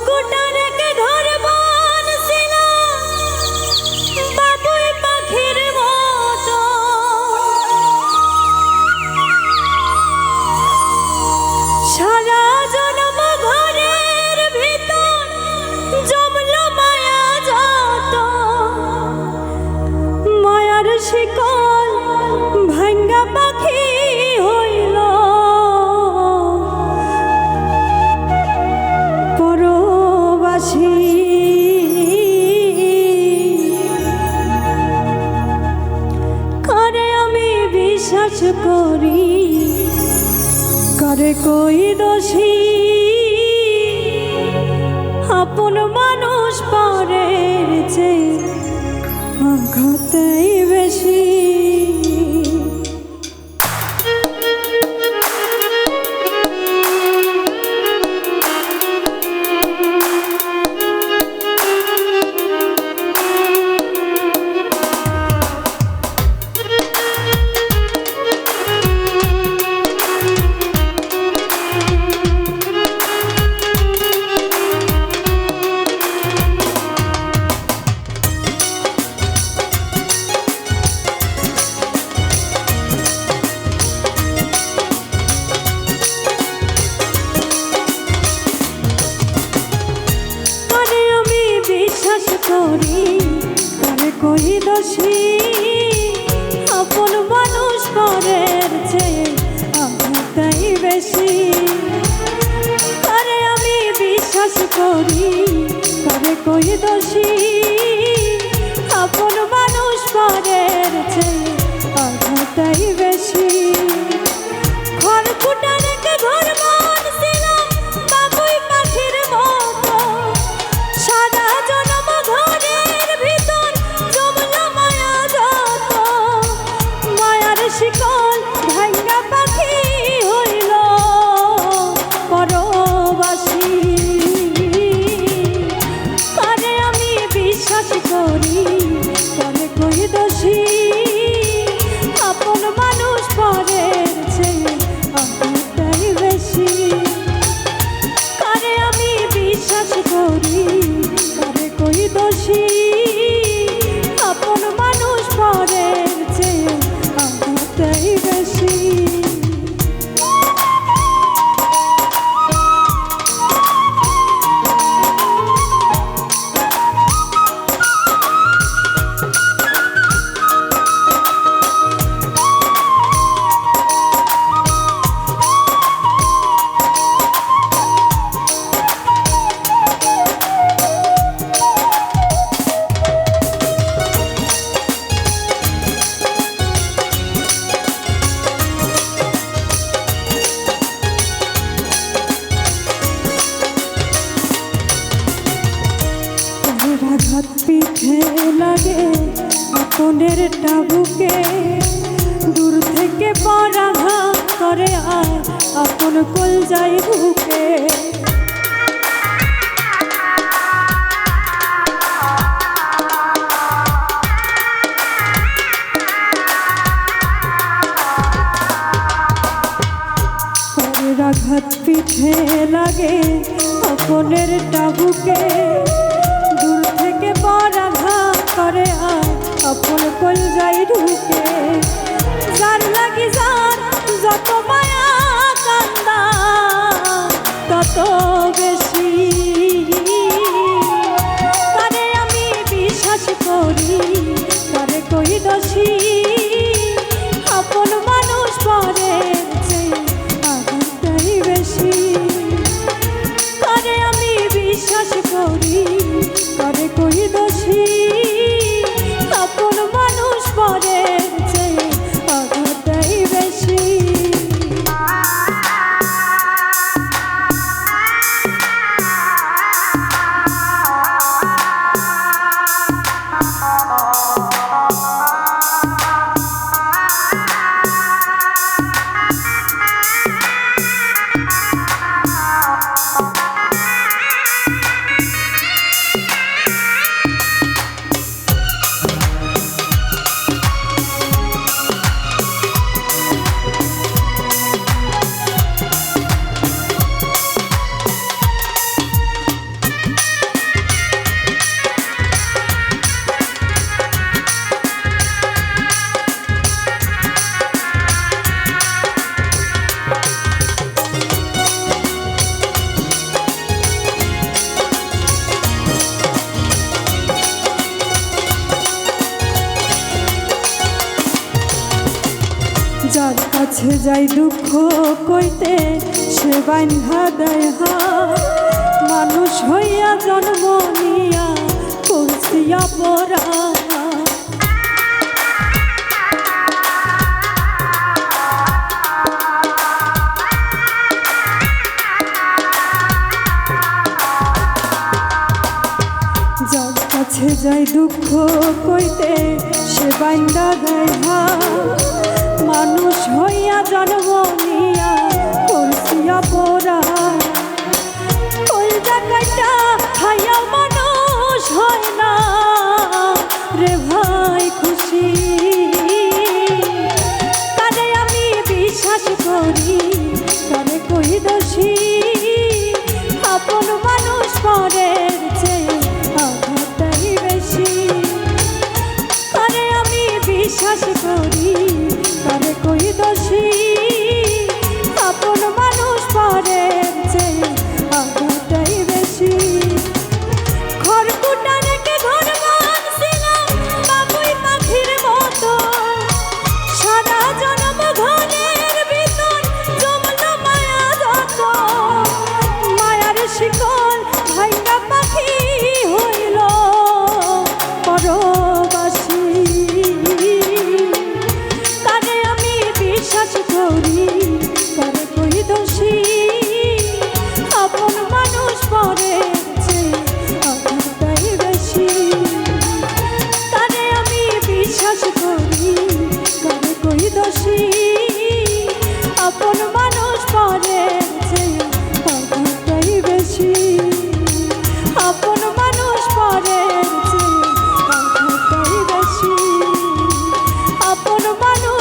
খড়কুটা করে কই দোষী? আপন মানুষ পারে যে আঘাতেই বেশি। দোষী আপন মানুষ পরের চেয়ে আমারটাই বেশি। আরে আমি বিশ্বাস করি করে কই দোষী? আপন মানুষ পরের চেয়ে আমারটাই বেশি লাগে আপনের টাবুকে। দূর থেকে পরাঘাত করে আর আপন কল যাই বুকে। আঘাত পিঠে লাগে আপনের টাবুকে। ঢুকে। যার লাগি যার যত মায়া কান্দা তত বেশি। তারে আমি বিশ্বাস করি, তারে কই দোষী? আপন মানুষ চেয়ে বেশি। আমি বিশ্বাস করি যাই দুঃখ কইতে, সে বান্ধা দেয়। মানুষ হইয়া জন্ম নিয়া করছিয়া পড়া কাছে যাই দুঃখ কইতে, সে বান্দা দেয়। মানুষ হইয়া জন্ম নিয়া করছিয়া পড়া কই জায়গাটা খাইয়া মানুষ হয় না। রে ভাই খুশি। তারে আমি বিশ্বাস করি তারে কই দোষী। আপন মানুষ পরের চেয়ে আঘাতটাই বেশি। আমি বিশ্বাস করি কই দোষী দোষী আপন মানুষ পরে আঘাতটাই বেশি। আপন মানুষ পরে আঘাতটাই বেশি। আপন মানুষ